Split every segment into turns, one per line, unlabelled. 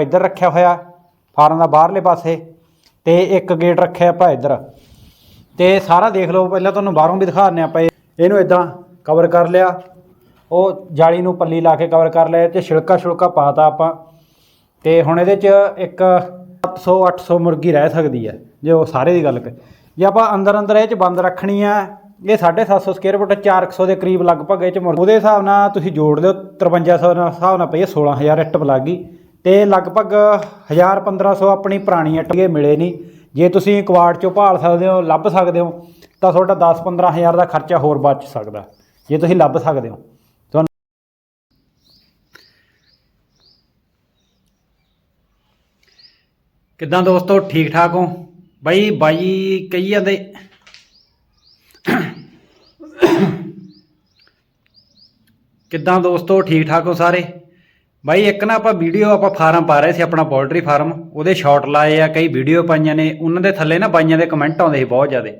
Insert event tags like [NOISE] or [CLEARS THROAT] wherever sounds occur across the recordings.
ਇੱਧਰ ਰੱਖਿਆ ਹੋਇਆ, ਫਾਰਮ ਦਾ ਬਾਹਰਲੇ ਪਾਸੇ, ਤੇ ਇੱਕ ਗੇਟ ਰੱਖਿਆ ਆਪਾਂ ਇੱਧਰ। ਤੇ ਸਾਰਾ ਦੇਖ ਲਓ, ਪਹਿਲਾਂ ਤੁਹਾਨੂੰ ਬਾਹਰੋਂ ਵੀ ਦਿਖਾ ਦਿੰਦੇ ਆਪਾਂ ਇਹਨੂੰ ਇਦਾਂ ਕਵਰ ਕਰ ਲਿਆ। ਉਹ ਜਾਲੀ ਨੂੰ ਪੱਲੀ ਲਾ ਕੇ ਕਵਰ ਕਰ ਲਿਆ, ਤੇ ਛਿਲਕਾ ਛੁਲਕਾ ਪਾਤਾ ਆਪਾਂ। ਤੇ ਹੁਣ ਇਹਦੇ 'ਚ ਇੱਕ 700 800 ਮੁਰਗੀ ਰਹਿ ਸਕਦੀ ਹੈ, ਜੇ ਉਹ ਸਾਰੇ ਦੀ ਗੱਲ ਕਰ ਜੇ ਆਪਾਂ ਅੰਦਰ ਅੰਦਰ ਇਹ 'ਚ ਬੰਦ ਰੱਖਣੀ ਆ ਇਹ 750 ਸਕੁਅਰ ਫੁੱਟ 400 ਦੇ ਕਰੀਬ ਲਗਭਗ ਇਹ 'ਚ ਮੁਰਗੀ ਉਹਦੇ ਹਿਸਾਬ ਨਾਲ ਤੁਸੀਂ ਜੋੜ ਲਿਓ 5300 ਨਾਲ ਹਿਸਾਬ ਨਾਲ ਪਈ 16000 ਇੱਟ ਲੱਗ ਗਈ ਤੇ ਲਗਭਗ 1000 1500 ਆਪਣੀ ਪੁਰਾਣੀ ਇੱਟ ਮਿਲੇ ਨਹੀਂ। ਜੇ ਤੁਸੀਂ ਕੁਆੜ ਚੋਂ ਭਾਲ ਸਕਦੇ ਹੋ, ਲੱਭ ਸਕਦੇ ਹੋ, ਤਾਂ ਤੁਹਾਡਾ 10 15000 ਦਾ ਖਰਚਾ ਹੋਰ ਬਚ ਸਕਦਾ। ਜੇ ਤੁਸੀਂ ਲੱਭ ਸਕਦੇ ਹੋ। ਤੁਹਾਨੂੰ ਕਿੱਦਾਂ ਦੋਸਤੋ ਠੀਕ ਠਾਕ ਹੋ? ਬਾਈ ਬਾਈ ਕਹੀ ਜਾਂਦੇ ਕਿੱਦਾਂ ਦੋਸਤੋ ਠੀਕ ਠਾਕ ਹੋ ਸਾਰੇ? ਬਾਈ, ਇੱਕ ਨਾ ਆਪਾਂ ਵੀਡੀਓ ਆਪਾਂ ਫਾਰਮ ਪਾ ਰਹੇ ਸੀ, ਆਪਣਾ ਪੋਲਟਰੀ ਫਾਰਮ ਉਹਦੇ ਸ਼ਾਰਟ ਲਾਏ ਆ, ਕਈ ਵੀਡੀਓ ਪਾਈਆਂ ਨੇ। ਉਹਨਾਂ ਦੇ ਥੱਲੇ ਨਾ ਬਾਈਆਂ ਦੇ ਕਮੈਂਟ ਆਉਂਦੇ ਸੀ ਬਹੁਤ ਜ਼ਿਆਦੇ।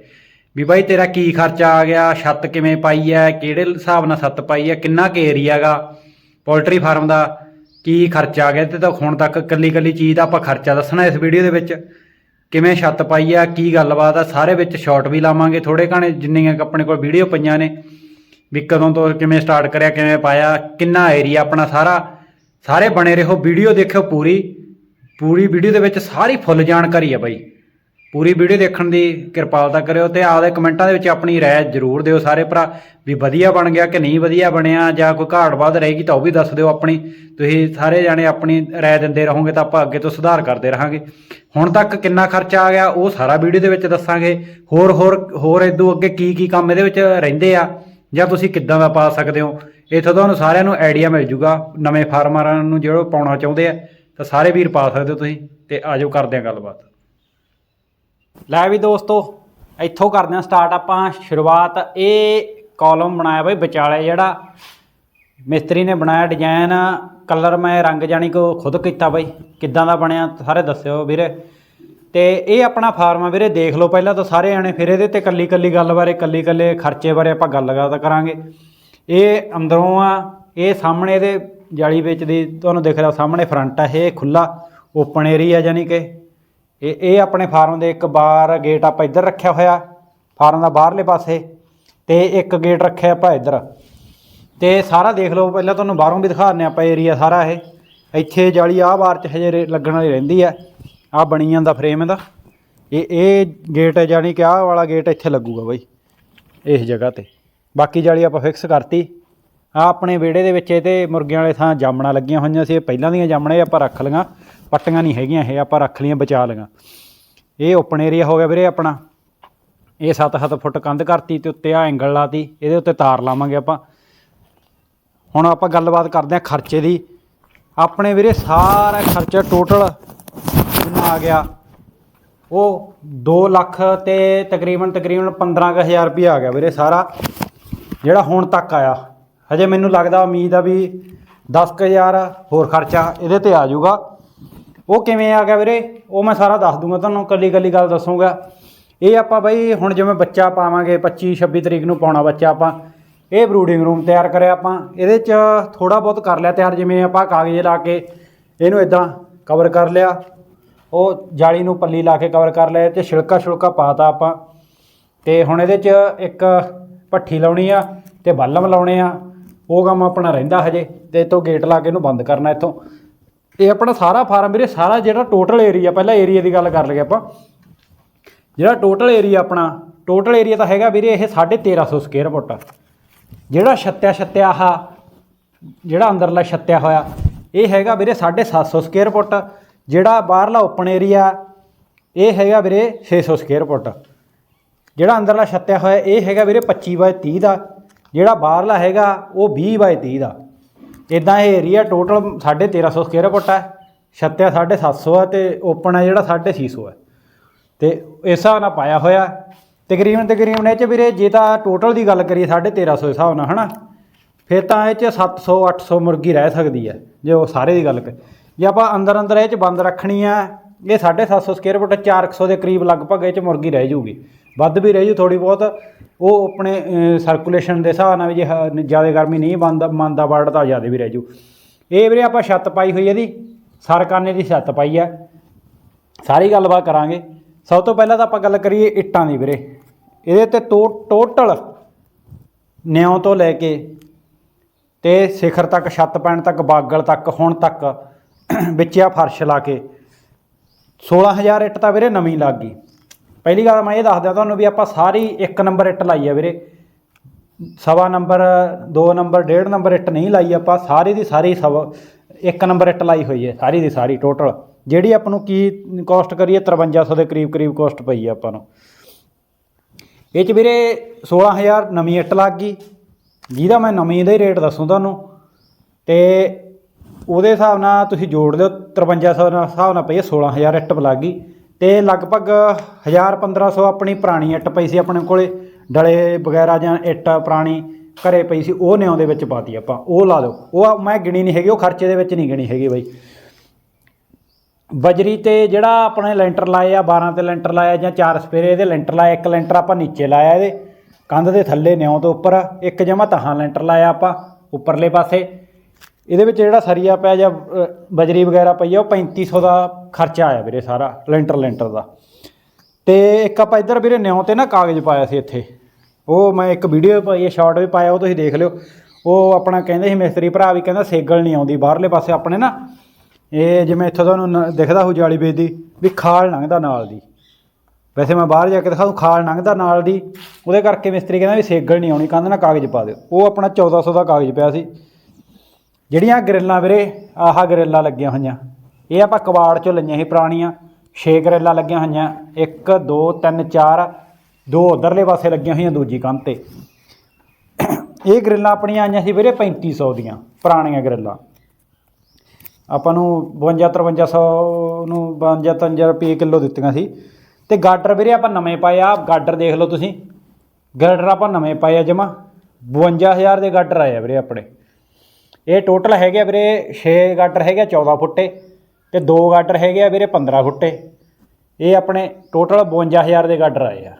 ਵੀ ਬਾਈ, ਤੇਰਾ ਕੀ ਖਰਚਾ ਆ ਗਿਆ? ਛੱਤ ਕਿਵੇਂ ਪਾਈ ਹੈ ਕਿਹੜੇ ਹਿਸਾਬ ਨਾਲ ਛੱਤ ਪਾਈ ਹੈ ਕਿੰਨਾ ਕੁ ਏਰੀਆ ਹੈਗਾ ਪੋਲਟਰੀ ਫਾਰਮ ਦਾ? ਕੀ ਖਰਚਾ ਆ ਗਿਆ? ਤੇ ਤਾਂ ਹੁਣ ਤੱਕ ਕੱਲੀ ਕੱਲੀ ਚੀਜ਼ ਦਾ ਆਪਾਂ ਖਰਚਾ ਦੱਸਣਾ ਇਸ ਵੀਡੀਓ ਦੇ ਵਿੱਚ। ਕਿਵੇਂ ਛੱਤ ਪਾਈ ਆ ਕੀ ਗੱਲਬਾਤ ਆ? ਸਾਰੇ ਵਿੱਚ ਸ਼ਾਰਟ ਵੀ ਲਾਵਾਂਗੇ। ਥੋੜੇ ਘਾਣੇ ਜਿੰਨੀਆਂ ਆਪਣੇ ਕੋਲ ਵੀਡੀਓ ਪਈਆਂ ਨੇ। ਵੀ ਕਦੋਂ ਤੋਂ ਕਿਵੇਂ ਸਟਾਰਟ ਕਰਿਆ, ਕਿਵੇਂ ਪਾਇਆ? ਕਿੰਨਾ ਏਰੀਆ ਆਪਣਾ ਸਾਰਾ? ਸਾਰੇ ਬਣੇ ਰਹੋ, ਵੀਡੀਓ ਦੇਖਿਓ ਪੂਰੀ। ਪੂਰੀ ਵੀਡੀਓ ਦੇ ਵਿੱਚ ਸਾਰੀ ਫੁੱਲ ਜਾਣਕਾਰੀ ਆ ਬਾਈ। ਪੂਰੀ ਵੀਡੀਓ ਦੇਖਣ ਦੀ ਕਿਰਪਾਲਤਾ ਕਰਿਓ ਤੇ ਆਪਦੇ ਕਮੈਂਟਾਂ ਦੇ ਵਿੱਚ ਆਪਣੀ ਰਾਏ ਜ਼ਰੂਰ ਦਿਓ ਸਾਰੇ ਭਰਾ, ਵੀ ਵਧੀਆ ਬਣ ਗਿਆ ਕਿ ਨਹੀਂ ਵਧੀਆ ਬਣਿਆ, ਜਾਂ ਕੋਈ ਘਾਟ ਵੱਧ ਰਹੇਗੀ ਤਾਂ ਉਹ ਵੀ ਦੱਸ ਦਿਓ ਆਪਣੀ। ਤੁਸੀਂ ਸਾਰੇ ਜਾਣੇ ਆਪਣੀ ਰਾਏ ਦਿੰਦੇ ਰਹੋਗੇ ਤਾਂ ਆਪਾਂ ਅੱਗੇ ਤੋਂ ਸੁਧਾਰ ਕਰਦੇ ਰਹਾਂਗੇ। ਹੁਣ ਤੱਕ ਕਿੰਨਾ ਖਰਚਾ ਆ ਗਿਆ, ਉਹ ਸਾਰਾ ਵੀਡੀਓ ਦੇ ਵਿੱਚ ਦੱਸਾਂਗੇ। ਹੋਰ ਹੋਰ ਹੋਰ ਇਦੋਂ ਅੱਗੇ ਕੀ ਕੀ ਕੰਮ ਇਹਦੇ ਵਿੱਚ ਰਹਿੰਦੇ ਆ, ਜਾਂ ਤੁਸੀਂ ਕਿੱਦਾਂ ਦਾ ਪਾ ਸਕਦੇ ਹੋ? ਇੱਥੋਂ ਤੁਹਾਨੂੰ ਸਾਰਿਆਂ ਨੂੰ ਆਈਡੀਆ ਮਿਲ ਜੂਗਾ, ਨਵੇਂ ਫਾਰਮਰਾਂ ਨੂੰ ਜਿਹੜੇ ਪਾਉਣਾ ਚਾਹੁੰਦੇ ਆ, ਤਾਂ ਸਾਰੇ ਵੀਰ ਪਾ ਸਕਦੇ ਹੋ ਤੁਸੀਂ, ਤੇ ਆਜੋ ਕਰਦੇ ਆ ਗੱਲਬਾਤ। ਲੈ ਵੀ ਦੋਸਤੋ, ਇੱਥੋਂ ਕਰਦੇ ਹਾਂ ਸਟਾਰਟ ਆਪਾਂ, ਸ਼ੁਰੂਆਤ ਇਹ ਕਾਲਮ ਬਣਾਇਆ ਬਈ ਵਿਚਾਲੇ ਜਿਹੜਾ ਮਿਸਤਰੀ ਨੇ ਬਣਾਇਆ ਡਿਜ਼ਾਈਨ ਕਲਰ ਮੈਂ ਰੰਗ ਜਾਣੀ ਕੋ ਖੁਦ ਕੀਤਾ ਬਈ, ਕਿੱਦਾਂ ਦਾ ਬਣਿਆ ਸਾਰੇ ਦੱਸਿਓ ਵੀਰੇ। ਤੇ ਇਹ ਆਪਣਾ ਫਾਰਮ ਆ ਵੀਰੇ, ਦੇਖ ਲਓ ਪਹਿਲਾਂ ਤਾਂ ਸਾਰੇ ਆਣੇ ਫਿਰ ਇਹਦੇ ਤੇ ਕੱਲੀ ਕੱਲੀ ਗੱਲ ਬਾਰੇ ਕੱਲੀ ਕੱਲੇ ਖਰਚੇ ਬਾਰੇ ਆਪਾਂ ਗੱਲਬਾਤ ਕਰਾਂਗੇ। ਇਹ ਅੰਦਰੋਂ ਆ, ਇਹ ਸਾਹਮਣੇ ਇਹਦੇ ਜਾਲੀ ਵਿੱਚ ਦੀ ਤੁਹਾਨੂੰ ਦਿਖ ਰਿਹਾ ਸਾਹਮਣੇ ਫਰੰਟ ਆ, ਇਹ ਖੁੱਲਾ ਓਪਨ ਏਰੀਆ ਜਾਨੀ ਕਿ। ਇਹ ਇਹ ਆਪਣੇ ਫਾਰਮ ਦੇ ਇੱਕ ਬਾਰ ਗੇਟ ਆਪਾਂ ਇੱਧਰ ਰੱਖਿਆ ਹੋਇਆ, ਫਾਰਮ ਦਾ ਬਾਹਰਲੇ ਪਾਸੇ, ਤੇ ਇੱਕ ਗੇਟ ਰੱਖਿਆ ਆਪਾਂ ਇੱਧਰ। ਤੇ ਸਾਰਾ ਦੇਖ ਲਓ, ਪਹਿਲਾਂ ਤੁਹਾਨੂੰ ਬਾਹਰੋਂ ਵੀ ਦਿਖਾ ਦਿੰਦੇ ਆਪਾਂ ਏਰੀਆ ਸਾਰਾ ਇਹ। ਇੱਥੇ ਜਾਲੀ ਆਹ ਬਾਰ ਚ ਹਜੇ ਰੇ- ਲੱਗਣ ਵਾਲੀ ਰਹਿੰਦੀ ਆ, ਆਹ ਬਣੀ ਜਾਂਦਾ ਫਰੇਮ ਇਹਦਾ ਇਹ ਇਹ ਗੇਟ ਹੈ ਜਾਨੀ ਕਿ ਆਹ ਵਾਲਾ ਗੇਟ ਇੱਥੇ ਲੱਗੂਗਾ ਬਾਈ, ਇਸ ਜਗ੍ਹਾ ਤੇ। ਬਾਕੀ ਜਾਲੀ ਆਪਾਂ ਫਿਕਸ ਕਰਤੀ। ਆ ਆਪਣੇ ਵਿਹੜੇ ਦੇ ਵਿੱਚ ਇਹ ਤੇ ਮੁਰਗਿਆਂ ਵਾਲੇ ਥਾਂ ਜਾਮਣਾ ਲੱਗੀਆਂ ਹੋਈਆਂ ਸੀ। ਇਹ ਪਹਿਲਾਂ ਦੀਆਂ ਜਾਮਣਾ ਇਹ ਆਪਾਂ ਰੱਖ ਲਈਆਂ। ਪੱਟੀਆਂ ਨਹੀਂ ਹੈਗੀਆਂ ਇਹ, ਆਪਾਂ ਰੱਖ ਲਈਆਂ, ਬਚਾ ਲਈਆਂ। ਇਹ ਓਪਨ ਏਰੀਆ ਹੋ ਗਿਆ ਵੀਰੇ ਆਪਣਾ। ਇਹ 7-7 ਫੁੱਟ ਕੰਧ ਕਰਤੀ ਤੇ ਉੱਤੇ ਆ ਐਂਗਲ ਲਾਤੀ। ਇਹਦੇ ਉੱਤੇ ਤਾਰ ਲਾਵਾਂਗੇ ਆਪਾਂ। ਹੁਣ ਆਪਾਂ ਗੱਲਬਾਤ ਕਰਦੇ ਹਾਂ ਖਰਚੇ ਦੀ। ਆਪਣੇ ਵੀਰੇ ਸਾਰਾ ਖਰਚਾ ਟੋਟਲ ਕਿੰਨਾ ਆ ਗਿਆ? ਉਹ 2 ਲੱਖ ਤੇ ਤਕਰੀਬਨ ਤਕਰੀਬਨ 15000 ਰੁਪਏ ਆ ਗਿਆ ਵੀਰੇ ਸਾਰਾ। ਜਿਹੜਾ ਹੁਣ ਤੱਕ ਆਇਆ, ਹਜੇ ਮੈਨੂੰ ਲੱਗਦਾ ਉਮੀਦ ਆ ਵੀ 10000 ਹੋਰ ਖਰਚਾ ਇਹਦੇ ਤੇ ਆ ਜਾਊਗਾ। ਉਹ ਕਿਵੇਂ ਆ ਗਿਆ ਵੀਰੇ? ਉਹ ਮੈਂ ਸਾਰਾ ਦੱਸ ਦੂੰਗਾ, ਤੁਹਾਨੂੰ ਕੱਲੀ ਕੱਲੀ ਗੱਲ ਦੱਸੂਗਾ। ਇਹ ਆਪਾਂ ਬਈ ਹੁਣ ਜਿਵੇਂ ਬੱਚਾ ਪਾਵਾਂਗੇ 25 26 ਤਰੀਕ ਨੂੰ ਪਾਉਣਾ ਬੱਚਾ ਆਪਾਂ, ਇਹ ਬਰੂਡਿੰਗ ਰੂਮ ਤਿਆਰ ਕਰਿਆ ਆਪਾਂ। ਇਹਦੇ 'ਚ ਥੋੜਾ ਬਹੁਤ ਕਰ ਲਿਆ ਤਿਆਰ, ਜਿਵੇਂ ਆਪਾਂ ਕਾਗਜ਼ ਲਾ ਕੇ ਇਹਨੂੰ ਇਦਾਂ ਕਵਰ ਕਰ ਲਿਆ। ਉਹ ਜਾਲੀ ਨੂੰ ਪੱਲੀ ਲਾ ਕੇ ਕਵਰ ਕਰ ਲਿਆ ਤੇ ਛਿਲਕਾ ਛੁਲਕਾ ਪਾਤਾ ਆਪਾਂ। ਤੇ ਹੁਣ ਇਹਦੇ 'ਚ ਇੱਕ ਭੱਠੀ ਲਾਉਣੀ ਆ ਤੇ ਬਲਮ ਲਾਉਣੇ ਆ। ਉਹ ਕੰਮ ਆਪਣਾ ਰਹਿੰਦਾ ਹਜੇ ਤੇ ਇਤੋਂ ਗੇਟ ਲਾ ਕੇ ਇਹਨੂੰ ਬੰਦ ਕਰਨਾ ਇੱਥੋਂ। ਇਹ ਆਪਣਾ ਸਾਰਾ ਫਾਰਮ ਵੀਰੇ, ਸਾਰਾ ਜਿਹੜਾ ਟੋਟਲ ਏਰੀਆ ਪਹਿਲਾਂ ਏਰੀਆ ਦੀ ਗੱਲ ਕਰ ਲਈਏ ਆਪਾਂ। ਜਿਹੜਾ ਟੋਟਲ ਏਰੀਆ ਆਪਣਾ ਟੋਟਲ ਏਰੀਆ ਤਾਂ ਹੈਗਾ ਵੀਰੇ ਇਹ 1350 ਸਕੁਅਰ ਫੁੱਟ। ਜਿਹੜਾ ਛੱਤਿਆ ਛੱਤਿਆ ਆਹ, ਜਿਹੜਾ ਅੰਦਰਲਾ ਛੱਤਿਆ ਹੋਇਆ, ਇਹ ਹੈਗਾ ਵੀਰੇ 750 ਸਕੁਅਰ ਫੁੱਟ। ਜਿਹੜਾ ਬਾਹਰਲਾ ਓਪਨ ਏਰੀਆ ਇਹ ਹੈਗਾ ਵੀਰੇ 600 ਸਕੁਅਰ ਫੁੱਟ। ਜਿਹੜਾ ਅੰਦਰਲਾ ਛੱਤਿਆ ਹੋਇਆ ਇਹ ਹੈਗਾ ਵੀਰੇ 25 ਬਾਏ 30 ਦਾ, ਜਿਹੜਾ ਬਾਹਰਲਾ ਹੈਗਾ ਉਹ 20 ਬਾਏ 30 ਦਾ। ਇਦਾਂ ਇਹ ਏਰੀਆ ਟੋਟਲ 1350 ਸਕੁਅਰ ਫੁੱਟ ਹੈ ਛੱਤਿਆ 750 ਹੈ ਤੇ ਓਪਨ ਹੈ ਜਿਹੜਾ 650 ਹੈ ਤੇ ਇਸ ਹਿਸਾਬ ਨਾਲ ਪਾਇਆ ਹੋਇਆ। ਤਕਰੀਬਨ ਤਕਰੀਬਨ ਇਹ ਚ ਵੀਰੇ ਜੇ ਤਾਂ ਟੋਟਲ ਦੀ ਗੱਲ ਕਰੀਏ 1350 ਹਿਸਾਬ ਨਾਲ, ਹਨਾ? ਫਿਰ ਤਾਂ ਇਹ ਚ 700 800 ਮੁਰਗੀ ਰਹਿ ਸਕਦੀ ਹੈ ਜੇ ਉਹ ਸਾਰੇ ਦੀ ਗੱਲ ਕਰ ਜੇ ਆਪਾਂ ਅੰਦਰ ਅੰਦਰ ਇਹ ਚ ਬੰਦ ਰੱਖਣੀ ਆ, ਇਹ 750 ਸਕੁਅਰ ਫੁੱਟ 400 ਦੇ ਕਰੀਬ ਲਗਭਗ ਇਹ ਚ ਮੁਰਗੀ ਰਹਿ ਜੂਗੀ ਵੱਧ ਵੀ ਰਹਿ ਜੂ ਥੋੜੀ ਬਹੁਤ। ਉਹ ਆਪਣੇ ਸਰਕੂਲੇਸ਼ਨ ਦੇ ਹਿਸਾਬ ਨਾਲ ਵੀ ਜੇ ਜ਼ਿਆਦਾ ਗਰਮੀ ਨਹੀਂ ਬੰਦ, ਮੰਨਦਾ ਵਰਡ ਤਾਂ ਜ਼ਿਆਦਾ ਵੀ ਰਹਿ ਜੂ। ਇਹ ਵੀਰੇ ਆਪਾਂ ਛੱਤ ਪਾਈ ਹੋਈ ਇਹਦੀ, ਸਰਕਾਨੇ ਦੀ ਛੱਤ ਪਾਈ ਆ ਸਾਰੀ ਗੱਲਬਾਤ ਕਰਾਂਗੇ। ਸਭ ਤੋਂ ਪਹਿਲਾਂ ਤਾਂ ਆਪਾਂ ਗੱਲ ਕਰੀਏ ਇੱਟਾਂ ਦੀ ਵੀਰੇ। ਇਹਦੇ ਤੇ ਟੋ- ਟੋਟਲ ਨਿਉ ਤੋਂ ਲੈ ਕੇ ਤੇ ਸਿਖਰ ਤੱਕ, ਛੱਤ ਪੈਣ ਤੱਕ, ਬਾਗਲ ਤੱਕ, ਹੁਣ ਤੱਕ ਵਿੱਚ ਆ ਫਰਸ਼ ਲਾ ਕੇ 16000 ਇੱਟ ਤਾਂ ਵੀਰੇ ਨਵੀਂ ਲੱਗ ਗਈ। ਪਹਿਲੀ ਗੱਲ ਮੈਂ ਇਹ ਦੱਸਦਾ ਤੁਹਾਨੂੰ ਵੀ ਆਪਾਂ ਸਾਰੀ ਇੱਕ ਨੰਬਰ ਇੱਟ ਲਾਈ ਆ ਵੀਰੇ। ਸਵਾ ਨੰਬਰ 2 ਨੰਬਰ 1.5 ਨੰਬਰ ਇੱਟ ਨਹੀਂ ਲਾਈ ਆਪਾਂ, ਸਾਰੀ ਦੀ ਸਾਰੀ ਸਵਾ ਇੱਕ ਨੰਬਰ ਇੱਟ ਲਾਈ ਹੋਈ ਹੈ, ਸਾਰੀ ਦੀ ਸਾਰੀ ਟੋਟਲ ਜਿਹੜੀ ਆਪਾਂ ਨੂੰ ਕੀ ਕਾਸਟ ਕਰੀਏ 5300 ਦੇ ਕਰੀਬ ਕਰੀਬ ਕਾਸਟ ਪਈ ਆ ਆਪਾਂ ਨੂੰ। ਇਹ ਚ ਵੀਰੇ 16000 ਨਵੀਂ ਇੱਟ ਲੱਗ ਗਈ। ਜਿਹਦਾ ਮੈਂ ਨਵੀਂ ਦਾ ਹੀ ਰੇਟ ਦੱਸੂ ਤੁਹਾਨੂੰ। ਤੇ ਉਹਦੇ ਹਿਸਾਬ ਨਾਲ ਤੁਸੀਂ ਜੋੜ ਲਿਓ 5300 ਨਾਲ ਹਿਸਾਬ ਨਾਲ ਪਈ ਹੈ 16000 ਇੱਟ ਲੱਗ ਗਈ। ਤੇ ਲਗਭਗ 1000 1500 ਆਪਣੀ ਪੁਰਾਣੀ ਇੱਟ ਪਈ ਸੀ ਆਪਣੇ ਕੋਲੇ। ਡਲੇ ਵਗੈਰਾ ਜਾਂ ਇੱਟ ਪੁਰਾਣੀ ਘਰੇ ਪਈ ਸੀ, ਉਹ ਨਿਉਂ ਦੇ ਵਿੱਚ ਪਾਤੀ ਆਪਾਂ। ਉਹ ਲਾ ਲਓ। ਉਹ ਮੈਂ ਗਿਣੀ ਨਹੀਂ ਹੈਗੀ, ਉਹ ਖਰਚੇ ਦੇ ਵਿੱਚ ਨਹੀਂ ਗਿਣੀ ਹੈਗੀ ਬਾਈ। ਬਜਰੀ ਤੇ ਜਿਹੜਾ ਆਪਣੇ ਲੈਂਟਰ ਲਾਏ ਆ 12 ਤੇ ਲੈਂਟਰ ਲਾਇਆ ਜਾਂ ਚਾਰ ਸਪੇਰੇ ਇਹਦੇ ਲੈਂਟਰ ਲਾਇਆ ਇੱਕ ਲੈਂਟਰ ਆਪਾਂ ਨੀਚੇ ਲਾਇਆ ਇਹਦੇ। ਕੰਧ ਦੇ ਥੱਲੇ ਨਿਉਂ ਤੋਂ ਉੱਪਰ, ਇੱਕ ਜਮਾ ਤਹਾਂ ਲੈਂਟਰ ਲਾਇਆ ਆਪਾਂ, ਉੱਪਰਲੇ ਪਾਸੇ। ਇਹਦੇ ਵਿੱਚ ਜਿਹੜਾ ਸਰੀਆ ਪਿਆ ਜਾਂ ਬਜਰੀ ਵਗੈਰਾ ਪਈ ਆ, ਉਹ 3500 ਦਾ ਖਰਚਾ ਆਇਆ ਵੀਰੇ ਸਾਰਾ, ਲੈਂਟਰ ਲੈਂਟਰ ਦਾ। ਤੇ ਇੱਕ ਆਪਾਂ ਇੱਧਰ ਵੀਰੇ ਨਿਉਂ ਤੇ ਨਾ ਕਾਗਜ਼ ਪਾਇਆ ਸੀ ਇੱਥੇ। ਉਹ ਮੈਂ ਇੱਕ ਵੀਡੀਓ ਪਾਈ ਹੈ ਸ਼ਾਰਟ ਵੀ ਪਾਇਆ, ਉਹ ਤੁਸੀਂ ਦੇਖ ਲਿਓ। ਉਹ ਆਪਣਾ ਕਹਿੰਦੇ ਸੀ ਮਿਸਤਰੀ ਭਰਾ ਵੀ ਕਹਿੰਦਾ ਸੇਗਲ ਨਹੀਂ ਆਉਂਦੀ, ਬਾਹਰਲੇ ਪਾਸੇ ਆਪਣੇ ਨਾ। ਇਹ ਜਿਵੇਂ ਇੱਥੋਂ ਤੁਹਾਨੂੰ ਨ- ਦਿਖਦਾ ਹੋ ਜਾਲੀ ਵੇਚ ਦੀ ਵੀ ਖਾਲ ਲੰਘਦਾ ਨਾਲ ਦੀ। ਵੈਸੇ ਮੈਂ ਬਾਹਰ ਜਾ ਕੇ ਦਿਖਾਉਂ ਖਾਲ ਲੰਘਦਾ ਨਾਲ ਦੀ। ਉਹਦੇ ਕਰਕੇ ਮਿਸਤਰੀ ਕਹਿੰਦਾ ਵੀ ਸੇਗਲ ਨਹੀਂ ਆਉਣੀ, ਕੰਧ ਨਾ ਕਾਗਜ਼ ਪਾ ਦਿਓ। ਉਹ ਆਪਣਾ 1400 ਦਾ ਕਾਗਜ਼ ਪਿਆ ਸੀ। ਜਿਹੜੀਆਂ ਗਰਿੱਲਾਂ ਵੀਰੇ, ਆਹ ਗਰਿੱਲਾਂ ਲੱਗੀਆਂ ਹੋਈਆਂ। ਇਹ ਆਪਾਂ ਕਬਾੜ ਚੋਂ ਲਈਆਂ ਸੀ ਪੁਰਾਣੀਆਂ। 6 ਗਰਿੱਲਾਂ ਲੱਗੀਆਂ ਹੋਈਆਂ। 1 2 3 4 ਦੋ ਉਧਰਲੇ ਪਾਸੇ ਲੱਗੀਆਂ ਹੋਈਆਂ, ਦੂਜੀ ਕੰਧ ਤੇ। ਇਹ ਗਰਿੱਲਾਂ ਆਪਣੀਆਂ ਆਈਆਂ ਸੀ ਵੀਰੇ 3500 ਦੀਆਂ, ਪੁਰਾਣੀਆਂ ਗਰਿੱਲਾਂ। ਆਪਾਂ ਨੂੰ 52 5300 ਨੂੰ 52 53 ਰੁਪਏ ਕਿਲੋ ਦਿੱਤੀਆਂ ਸੀ। ਤੇ ਗਾਡਰ ਵੀਰੇ ਆਪਾਂ ਨਵੇਂ ਪਾਏ ਆ। ਗਾਡਰ ਦੇਖ ਲਓ ਤੁਸੀਂ। ਗਾਡਰ ਆਪਾਂ ਨਵੇਂ ਪਾਏ ਆ ਜਮਾ। 52000 ਦੇ ਗਾਡਰ ਆਏ ਆ ਵੀਰੇ ਆਪਣੇ। ਇਹ ਟੋਟਲ ਹੈਗੇ ਆ ਵੀਰੇ 6 ਗਾਡਰ ਹੈਗੇ ਆ 14 ਫੁੱਟੇ ਤੇ 2 ਗਾਡਰ ਹੈਗੇ ਆ ਵੀਰੇ 15 ਫੁੱਟੇ। ਇਹ ਆਪਣੇ ਟੋਟਲ 52000 ਦੇ ਗਾਡਰ ਆਏ ਆ।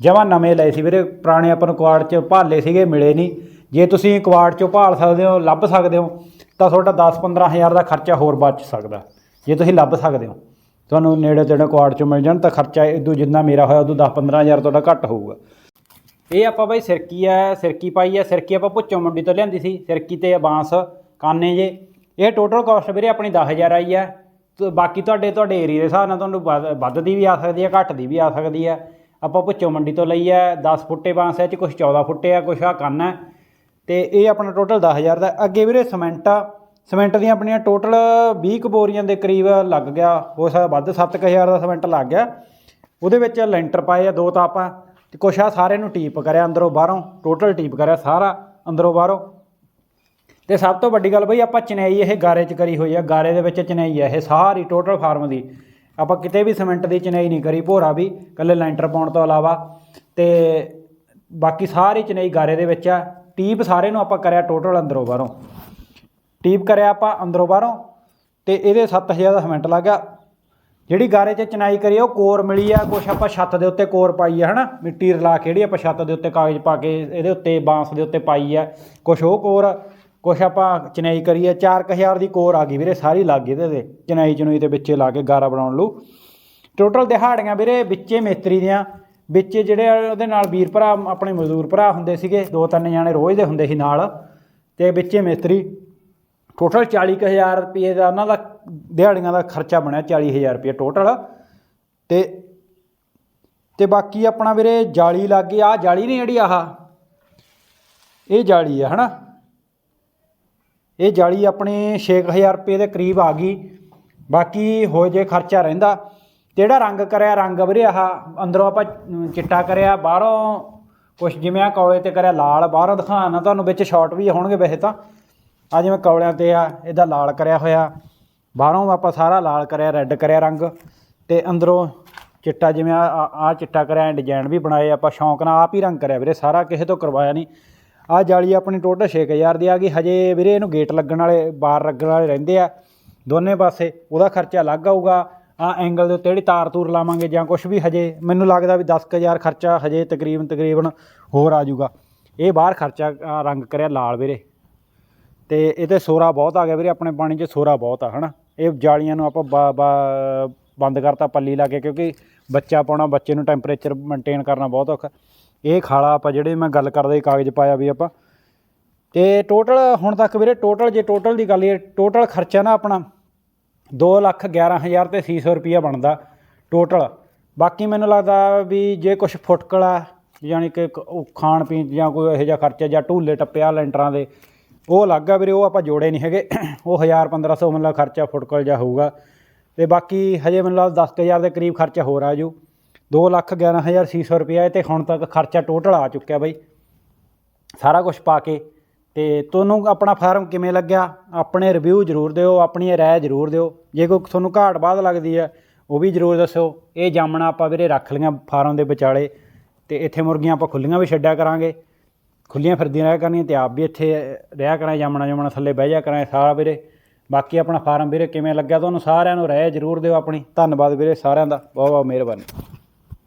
ਜਮਾ ਨਵੇਂ ਲਏ ਸੀ ਵੀਰੇ, ਪੁਰਾਣੇ ਆਪਾਂ ਨੂੰ ਕੁਆੜ 'ਚ ਭਾਲੇ ਸੀਗੇ, ਮਿਲੇ ਨਹੀਂ ਜੇ ਤੁਸੀਂ ਕੁਆੜ 'ਚੋਂ ਭਾਲ ਸਕਦੇ ਹੋ, ਲੱਭ ਸਕਦੇ ਹੋ, ਤਾਂ ਤੁਹਾਡਾ 10-15000 ਦਾ ਖਰਚਾ ਹੋਰ ਬਚ ਸਕਦਾ। ਜੇ ਤੁਸੀਂ ਲੱਭ ਸਕਦੇ ਹੋ, ਤੁਹਾਨੂੰ ਨੇੜੇ ਤੇੜੇ ਕੁਆੜ 'ਚੋਂ ਮਿਲ ਜਾਣ, ਤਾਂ ਖਰਚਾ ਇਦੋਂ ਜਿੰਨਾ ਮੇਰਾ ਹੋਇਆ ਉਦੋਂ 10-15000 ਤੁਹਾਡਾ ਘੱਟ ਹੋਊਗਾ। ਇਹ ਆਪਾਂ ਬਾਈ ਸਿਰਕੀ ਆ, ਸਿਰਕੀ ਪਾਈ ਆ, ਸਿਰਕੀ ਆਪਾਂ ਭੁੱਚੋ ਮੰਡੀ ਤੋਂ ਲਿਆਂਦੀ ਸੀ, ਸਿਰਕੀ ਤੇ ਬਾਂਸ, ਕਾਨੇ ਜੇ। ਇਹ ਟੋਟਲ ਕਾਸਟ ਵੀਰੇ ਆਪਣੀ 10000 ਆਈ ਆ। ਤੇ ਬਾਕੀ ਤੁਹਾਡੇ ਤੁਹਾਡੇ ਏਰੀਆ ਦੇ ਹਿਸਾਬ ਨਾਲ ਤੁਹਾਨੂੰ ਵੱਧ ਵੱਧ ਵੀ ਆ ਸਕਦੀ ਆ ਘੱਟ ਦੀ ਵੀ ਆ ਸਕਦੀ ਆ। ਆਪਾਂ ਭੁੱਚੋ ਮੰਡੀ ਤੋਂ ਲਈ ਆ 10 ਫੁੱਟੇ ਬਾਂਸ ਹੈ ਚ ਕੁਝ 14 ਫੁੱਟੇ ਆ ਕੁਝ ਆ ਕੰਨ ਹੈ ਤੇ ਇਹ ਆਪਣਾ ਟੋਟਲ 10000 ਦਾ। ਅੱਗੇ ਵੀਰੇ ਸਿਮੈਂਟ ਆ। ਸਿਮੈਂਟ ਦੀਆਂ ਆਪਣੀਆਂ ਟੋਟਲ 20 ਕੁ ਬੋਰੀਆਂ ਦੇ ਕਰੀਬ ਲੱਗ ਗਿਆ। ਹੋ ਸਕਦਾ ਵੱਧ 7000 ਦਾ ਸਿਮੈਂਟ ਲੱਗ ਗਿਆ। ਉਹਦੇ ਵਿੱਚ ਲੈਂਟਰ ਪਾਏ ਆ, ਦੋ ਤਾਂ ਆਪਾਂ ਤੇ ਕੁਛ ਆ ਸਾਰੇ ਨੂੰ ਟੀਪ ਕਰਿਆ ਅੰਦਰੋਂ ਬਾਹਰੋਂ ਟੋਟਲ ਟੀਪ ਕਰਿਆ ਸਾਰਾ ਅੰਦਰੋਂ ਬਾਹਰੋਂ। ਤੇ ਸਭ ਤੋਂ ਵੱਡੀ ਗੱਲ ਬਈ ਆਪਾਂ ਚਨਈ ਇਹ ਗਾਰੇ 'ਚ ਕਰੀ ਹੋਈ ਆ, ਗਾਰੇ ਦੇ ਵਿੱਚ ਚਨਈ ਆ ਇਹ ਸਾਰੀ ਟੋਟਲ ਫਾਰਮ ਦੀ। ਆਪਾਂ ਕਿਤੇ ਵੀ ਸੀਮੈਂਟ ਦੀ ਚਨਈ ਨਹੀਂ ਕਰੀ, ਭੋਰਾ ਵੀ ਕੱਲੇ ਲੈਂਟਰ ਪਾਉਣ ਤੋਂ ਇਲਾਵਾ। ਤੇ ਬਾਕੀ ਸਾਰੀ ਚਨਈ ਗਾਰੇ ਦੇ ਵਿੱਚ ਆ ਟੀਪ ਸਾਰੇ ਨੂੰ ਆਪਾਂ ਕਰਿਆ ਟੋਟਲ ਅੰਦਰੋਂ ਬਾਹਰੋਂ। ਟੀਪ ਕਰਿਆ ਆਪਾਂ ਅੰਦਰੋਂ ਬਾਹਰੋਂ, ਤੇ ਇਹਦੇ 7000 ਦਾ ਸੀਮੈਂਟ ਲੱਗ ਗਿਆ। ਜਿਹੜੀ ਗਾਰੇ 'ਚ ਚਨਾਈ ਕਰੀ ਉਹ ਕੋਰ ਮਿਲੀ ਆ, ਕੁਛ ਆਪਾਂ ਛੱਤ ਦੇ ਉੱਤੇ ਕੋਰ ਪਾਈ ਆ, ਹਨਾ? ਮਿੱਟੀ ਰਲਾ ਕੇ ਜਿਹੜੀ ਆਪਾਂ ਛੱਤ ਦੇ ਉੱਤੇ ਕਾਗਜ਼ ਪਾ ਕੇ ਇਹਦੇ ਉੱਤੇ ਬਾਂਸ ਦੇ ਉੱਤੇ ਪਾਈ ਆ, ਕੁਛ ਉਹ ਕੋਰ, ਕੁਛ ਆਪਾਂ ਚਨਾਈ ਕਰੀ ਆ 4000 ਦੀ ਕੋਰ ਆ ਗਈ ਵੀਰੇ, ਸਾਰੀ ਲੱਗ ਗਈ ਇਹਦੇ ਤੇ, ਚਨਾਈ ਚਨੂਈ ਦੇ ਵਿੱਚੇ ਲਾ ਕੇ ਗਾਰਾ ਬਣਾਉਣ ਨੂੰ। ਟੋਟਲ ਦਿਹਾੜੀਆਂ ਵੀਰੇ ਵਿੱਚੇ ਮਿਸਤਰੀ ਦੀਆਂ, ਵਿੱਚ ਜਿਹੜੇ ਉਹਦੇ ਨਾਲ ਵੀਰ ਭਰਾ, ਆਪਣੇ ਮਜ਼ਦੂਰ ਭਰਾ ਹੁੰਦੇ ਸੀਗੇ, ਦੋ ਤਿੰਨ ਜਾਣੇ ਰੋਜ਼ ਦੇ ਹੁੰਦੇ ਸੀ ਨਾਲ, ਤੇ ਵਿੱਚੇ ਮਿਸਤਰੀ ਟੋਟਲ 40000 ਰੁਪਏ ਦਾ ਉਹਨਾਂ ਦਾ ਦਿਹਾੜੀਆਂ ਦਾ ਖਰਚਾ ਬਣਿਆ 40000 ਰੁਪਏ ਟੋਟਲ ਤੇ ਤੇ ਬਾਕੀ ਆਪਣਾ ਵੀਰੇ ਜਾਲੀ ਲੱਗ ਗਈ ਆ ਜਾਲੀ ਨਹੀਂ ਜਿਹੜੀ ਆਹ। ਇਹ ਜਾਲੀ ਆ, ਹਨਾ? ਇਹ ਜਾਲੀ ਆਪਣੇ 6000 ਰੁਪਏ ਦੇ ਕਰੀਬ ਆ ਗਈ। ਬਾਕੀ ਹੋ ਜੇ ਖਰਚਾ ਰਹਿੰਦਾ, ਤੇ ਜਿਹੜਾ ਰੰਗ ਕਰਿਆ, ਰੰਗ ਵੀਰੇ ਆਹ ਅੰਦਰੋਂ ਆਪਾਂ ਚਿੱਟਾ ਕਰਿਆ, ਬਾਹਰੋਂ ਕੁਛ ਜਿਵੇਂ ਆ ਕੌਲੇ ਤੇ ਕਰਿਆ ਲਾਲ, ਬਾਹਰੋਂ ਦਿਖਾਣਾ ਤੁਹਾਨੂੰ, ਵਿੱਚ ਸ਼ਾਰਟ ਵੀ ਹੋਣਗੇ ਵੈਸੇ ਤਾਂ। ਆ ਜਿਵੇਂ ਕੌਲਿਆਂ ਤੇ ਆ, ਇਹਦਾ ਲਾਲ ਕਰਿਆ ਹੋਇਆ। ਬਾਹਰੋਂ ਆਪਾਂ ਸਾਰਾ ਲਾਲ ਕਰਿਆ ਰੈੱਡ ਕਰਿਆ ਰੰਗ ਤੇ ਅੰਦਰੋਂ ਚਿੱਟਾ ਜਿਵੇਂ ਆ ਆ ਚਿੱਟਾ ਕਰਿਆ ਡਿਜ਼ਾਈਨ ਵੀ ਬਣਾਏ ਆਪਾਂ, ਸ਼ੌਂਕ ਨਾਲ ਆਪ ਹੀ ਰੰਗ ਕਰਿਆ ਵੀਰੇ, ਸਾਰਾ ਕਿਸੇ ਤੋਂ ਕਰਵਾਇਆ ਨਹੀਂ। ਆ ਜਾਲੀ ਆਪਣੀ ਟੋਟਲ 6000 ਦੀ ਆ ਗਈ, ਹਜੇ ਵੀਰੇ ਇਹਨੂੰ ਗੇਟ ਲੱਗਣ ਵਾਲੇ ਬਾਰ ਲੱਗਣ ਵਾਲੇ ਰਹਿੰਦੇ ਆ, ਦੋਨੇ ਪਾਸੇ, ਉਹਦਾ ਖਰਚਾ ਅਲੱਗ ਆਊਗਾ ਆ ਐਂਗਲ ਦੇ ਉੱਤੇ ਜਿਹੜੀ ਤਾਰ ਤੂਰ ਲਾਵਾਂਗੇ ਜਾਂ ਕੁਝ ਵੀ ਹਜੇ, ਮੈਨੂੰ ਲੱਗਦਾ ਵੀ 10000 ਖਰਚਾ ਹਜੇ ਤਕਰੀਬਨ ਤਕਰੀਬਨ ਹੋਰ ਆ ਜਾਊਗਾ। ਇਹ ਬਾਹਰ ਖਰਚਾ ਰੰਗ ਕਰਿਆ ਲਾਲ ਵੀਰੇ। ਤੇ ਇਹਤੇ ਸੋਰਾ ਬਹੁਤ ਆ ਗਿਆ ਵੀਰੇ, ਆਪਣੇ ਪਾਣੀ 'ਚ ਸੋਰਾ ਬਹੁਤ ਆ, ਹਨਾ? ਇਹ ਜਾਲੀਆਂ ਨੂੰ ਆਪਾਂ ਬਾ- ਬੰਦ ਕਰਤਾ, ਪੱਲੀ ਲਾ ਕੇ, ਕਿਉਂਕਿ ਬੱਚਾ ਪਾਉਣਾ, ਬੱਚੇ ਨੂੰ ਟੈਂਪਰੇਚਰ ਮੇਨਟੇਨ ਕਰਨਾ ਬਹੁਤ ਔਖਾ। ਇਹ ਖਾਲਾ ਆਪਾਂ ਜਿਹੜੇ ਮੈਂ ਗੱਲ ਕਰਦਾ ਕਾਗਜ਼ ਪਾਇਆ ਵੀ ਆਪਾਂ। ਤੇ ਟੋਟਲ ਹੁਣ ਤੱਕ ਵੀਰੇ ਟੋਟਲ ਜੇ ਟੋਟਲ ਦੀ ਗੱਲ ਇਹ ਟੋਟਲ ਖਰਚਾ ਨਾ ਆਪਣਾ 2 ਲੱਖ 11000 ਤੇ 600 ਰੁਪਿਆ ਬਣਦਾ ਟੋਟਲ ਬਾਕੀ ਮੈਨੂੰ ਲੱਗਦਾ ਵੀ ਜੇ ਕੁਝ ਫੁਟਕਲ ਆ ਯਾਨੀ ਕਿ ਉਹ ਖਾਣ ਪੀਣ ਜਾਂ ਕੋਈ ਇਹੋ ਜਿਹਾ ਖਰਚਾ ਜਾਂ ਢੂਲੇ ਟੱਪਿਆ ਲੈਂਟਰਾਂ ਦੇ ਉਹ ਅਲੱਗ ਆ ਵੀਰੇ, ਉਹ ਆਪਾਂ ਜੋੜੇ ਨਹੀਂ ਹੈਗੇ। [CLEARS THROAT] ਉਹ 1000 1500 ਮਤਲਬ ਖਰਚਾ ਫੁਟਕਲ ਜਾਂ ਹੋਊਗਾ। ਤੇ ਬਾਕੀ ਹਜੇ ਮੈਨੂੰ ਲੱਗਦਾ 10000 ਦੇ ਕਰੀਬ ਖਰਚਾ ਹੋਰ ਆ ਜੂ। 2 ਲੱਖ 11600 ਰੁਪਿਆ ਤੇ ਹੁਣ ਤੱਕ ਖਰਚਾ ਟੋਟਲ ਆ ਚੁੱਕਿਆ ਬਾਈ। ਸਾਰਾ ਕੁਝ ਪਾ ਕੇ ਤੇ ਤੁਹਾਨੂੰ ਆਪਣਾ ਫਾਰਮ ਕਿਵੇਂ ਲੱਗਿਆ? ਆਪਣੇ ਰਿਵਿਊ ਜ਼ਰੂਰ ਦਿਓ, ਆਪਣੀ ਰਾਏ ਜ਼ਰੂਰ ਦਿਓ। ਜੇ ਕੋਈ ਤੁਹਾਨੂੰ ਘਾਟ ਬਾਦ ਲੱਗਦੀ ਹੈ ਉਹ ਵੀ ਜ਼ਰੂਰ ਦੱਸੋ। ਇਹ ਜਾਮਣਾ ਆਪਾਂ ਵੀਰੇ ਰੱਖ ਲਈਆਂ ਫਾਰਮ ਦੇ ਵਿਚਾਲੇ ਤੇ ਇੱਥੇ ਮੁਰਗੀਆਂ ਆਪਾਂ ਖੁੱਲੀਆਂ ਵੀ ਛੱਡਿਆ ਕਰਾਂਗੇ। ਖੁੱਲੀਆਂ ਫਿਰਦੀਆਂ ਰਹਿ ਕਰਨੀਆਂ ਤੇ ਆਪ ਵੀ ਇੱਥੇ ਰਿਹਾ ਕਰਾਂ, ਜਾਮਣਾ ਜਾਮਣਾ ਥੱਲੇ ਬਹਿ ਜਾ ਕਰਾਂ ਸਾਰਾ ਵੀਰੇ। ਬਾਕੀ ਆਪਣਾ ਫਾਰਮ ਵੀਰੇ ਕਿਵੇਂ ਲੱਗਿਆ ਤੁਹਾਨੂੰ ਸਾਰਿਆਂ ਨੂੰ ਰਹਿ ਜ਼ਰੂਰ ਦਿਓ ਆਪਣੀ। ਧੰਨਵਾਦ ਵੀਰੇ ਸਾਰਿਆਂ ਦਾ ਬਹੁਤ ਬਹੁਤ ਮਿਹਰਬਾਨੀ।